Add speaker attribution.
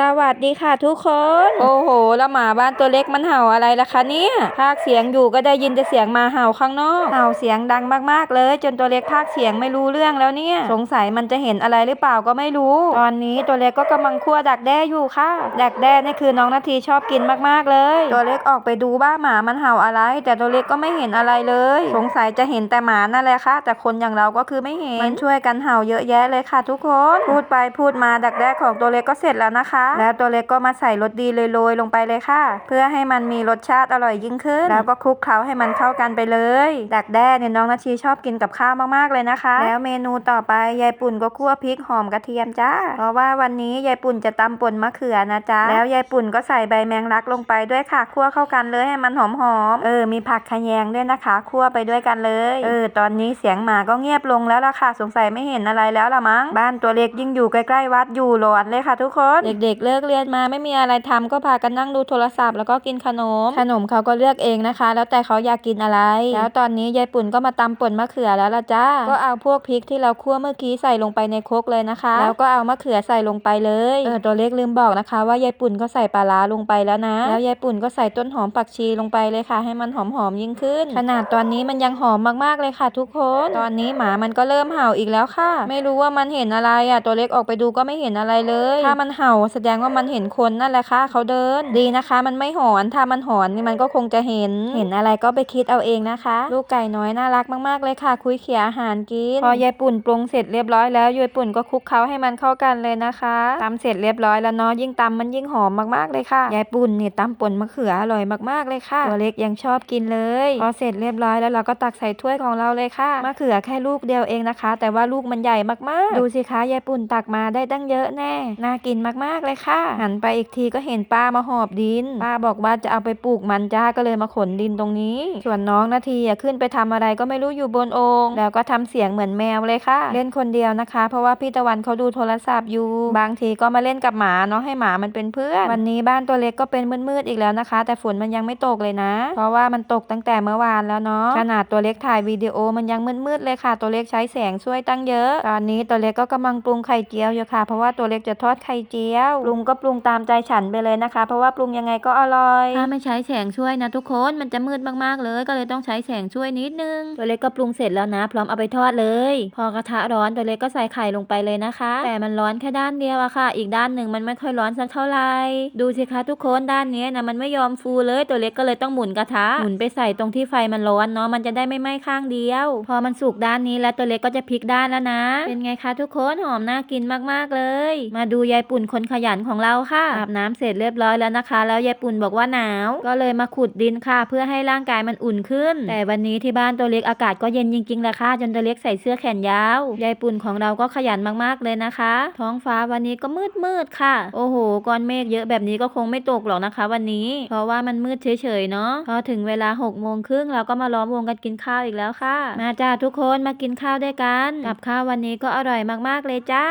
Speaker 1: สวัสดีค่ะทุกคน โอ้โห แล้วหมาบ้านตัวเล็กมันเห่าอะไรล่ะคะเนี่ยพากเสียงอยู่ก็ได้ยินแต่เสียงหมาเห่าข้างนอก เห่าเสียงดังมากๆเลย จนตัวเล็กพากเสียงไม่รู้เรื่องแล้วเนี่ย สงสัยมันจะเห็นอะไรหรือเปล่าก็ไม่รู้ ตอนนี้ตัวเล็กก็กำลังคั่วดักแด้อยู่ค่ะ ดักแด้นี่คือน้องนาทีชอบกินมากๆเลย ตัวเล็กออกไปดูบ้าหมามันเห่าอะไร แต่ตัวเล็กก็ไม่เห็นอะไรเลย สงสัยจะเห็นแต่หมานั่นแหละค่ะ แต่คนอย่างเราก็คือไม่เห็น มันช่วยกันเห่าเยอะแยะเลยค่ะ ทุกคน พูดไปพูดมาดักแด้ของตัวเล็กก็เสร็จแล้วนะคะแล้วตัวเล็กก็มาใส่รสดีเลยโรยลงไปเลยค่ะ เพื่อให้มันมีรสชาติอร่อยยิ่งขึ้น แล้วก็คลุกเคล้าให้มันเข้ากันไปเลย ดักแด้เนี่ยน้องนาชีชอบกินกับข้าวมากๆเลยนะคะ แล้วเมนูต่อไปยายปุ่นก็คั่วพริกหอมกระเทียมจ้า เพราะว่าวันนี้ยายปุ่นจะตำป่นมะเขือนะจ๊ะ แล้วยายปุ่นก็ใส่ใบแมงลักลงไปด้วยค่ะคั่วเข้ากันเลยให้มันหอมๆ เออ มีผักขะแยงด้วยนะคะคั่วไปด้วยกันเลย เออ ตอนนี้เสียงหมาก็เงียบลงแล้วล่ะค่ะ สงสัยไม่เห็นอะไรแล้วละมั้ง บ้านตัวเล็กยิ่งอยู่ใกล้ๆวัดอยู่หลอนเลยค่ะทุกคน เด็กๆเลิกเรียนมาไม่มีอะไรทำก็พากันนั่งดูโทรศัพท์ แล้วก็กินขนม ขนมเขาก็เลือกเองนะคะ แล้วแต่เขาอยากกินอะไร แล้วตอนนี้ยายปุ่นก็มาตำป่นมะเขือแล้วละจ้า ก็เอาพวกพริกที่เราคั่วเมื่อกี้ใส่ลงไปในครกเลยนะคะ แล้วก็เอามะเขือใส่ลงไปเลยเออตัวเล็กลืมบอกนะคะ ว่ายายปุ่นก็ใส่ปลาร้าลงไปแล้วนะ แล้วยายปุ่นก็ใส่ต้นหอมผักชีลงไปเลยค่ะ ให้มันหอมๆยิ่งขึ้น ขนาดตอนนี้มันยังหอมมากๆเลยค่ะ ทุกคน ตอนนี้หมามันก็เริ่มเห่าอีกแล้วค่ะ ไม่รู้ว่ามันเห็นอะไรอะตัวเล็กออกไปดูก็ไม่เห็นอะไรเลย ถ้ามันเห่าแสดงว่ามันเห็นคนนั่นแหละค่ะเขาเดินดีนะคะ มันไม่หอนถ้ามันหอนนี่มันก็คงจะเห็น เห็นอะไรก็ไปคิดเอาเองนะคะ ลูกไก่น้อยน่ารักมากๆเลยค่ะ คุยเขี่ยอาหารกินพอยายปุ่นปรุงเสร็จเรียบร้อยแล้วยายปุ่นก็คลุกเคล้าให้มันเข้ากันเลยนะคะตำเสร็จเรียบร้อยแล้วเนาะยิ่งตำมันยิ่งหอมมากๆเลยค่ะยายปุ่นเนี่ยตำป่นมะเขืออร่อยมากๆเลยค่ะตัวเล็กยังชอบกินเลยพอเสร็จเรียบร้อยแล้วเราก็ตักใส่ถ้วยของเราเลยค่ะมะเขือแค่ลูกเดียวเองนะคะ แต่ว่าลูกมันใหญ่มากๆ ดูสิคะยายปุ่นตักมาได้ตั้งเยอะแน่น่ากินมากๆเลยค่ะ หันไปอีกทีก็เห็นป้ามาหอบดิน ป้าบอกว่าจะเอาไปปลูกมันจ้าก็เลยมาขนดินตรงนี้ ส่วนน้องนาทีอะขึ้นไปทำอะไรก็ไม่รู้อยู่บนโองค์แล้วก็ทำเสียงเหมือนแมวเลยค่ะ เล่นคนเดียวนะคะ เพราะว่าพี่ตะวันเขาดูโทรศัพท์อยู่ บางทีก็มาเล่นกับหมาเนาะให้หมามันเป็นเพื่อน วันนี้บ้านตัวเล็กก็เป็นมืดๆอีกแล้วนะคะ แต่ฝนมันยังไม่ตกเลยนะ เพราะว่ามันตกตั้งแต่เมื่อวานแล้วเนาะขนาดตัวเล็กถ่ายวิดีโอมันยังมืดๆเลยค่ะ ตัวเล็กใช้แสงช่วยตั้งเยอะ ตอนนี้ตัวเล็กก็กำลังปรุงไข่เจียวอยู่ค่ะ เพราะว่าตัวเล็กจะทอดไข่เจียวปรุงก็ปรุงตามใจฉันไปเลยนะคะ เพราะว่าปรุงยังไงก็อร่อย ถ้าไม่ใช้แสงช่วยนะทุกคนมันจะมืดมากๆเลย ก็เลยต้องใช้แสงช่วยนิดนึง ตัวเล็กก็ปรุงเสร็จแล้วนะ พร้อมเอาไปทอดเลย พอกระทะร้อนตัวเล็กก็ใส่ไข่ลงไปเลยนะคะ แต่มันร้อนแค่ด้านเดียวอะค่ะ อีกด้านหนึ่งมันไม่ค่อยร้อนสักเท่าไหร่ดูสิคะทุกคนด้านนี้นะมันไม่ยอมฟูเลยตัวเล็กก็เลยต้องหมุนกระทะหมุนไปใส่ตรงที่ไฟมันร้อนเนาะมันจะได้ไม่ไหม้ข้างเดียว พอมันสุกด้านนี้แล้วตัวเล็กก็จะพลิกด้านแล้วนะ เป็นไงคะทุกคนหอมน่ากินมากๆเลย มาดูยายปุ่นคนขยันของเราค่ะอาบน้ำเสร็จเรียบร้อยแล้วนะคะ แล้วยายปุ่นบอกว่าหนาว ก็เลยมาขุดดินค่ะ เพื่อให้ร่างกายมันอุ่นขึ้น แต่วันนี้ที่บ้านตัวเล็กอากาศก็เย็นจริงๆแหละค่ะ จนตัวเล็กใส่เสื้อแขนยาวยายปุ่นของเราก็ขยันมากๆเลยนะคะ ท้องฟ้าวันนี้ก็มืดมืดๆค่ะ โอ้โหก้อนเมฆเยอะแบบนี้ก็คงไม่ตกหรอกนะคะ วันนี้ เพราะว่ามันมืดเฉยๆเนาะพอถึงเวลา6กโมงครึ่งเราก็มาล้อมวงกันกินข้าวอีกแล้วค่ะ มาจ้าทุกคนมากินข้าวด้วยกัน กับข้าววันนี้ก็อร่อยมากๆเลยจ้า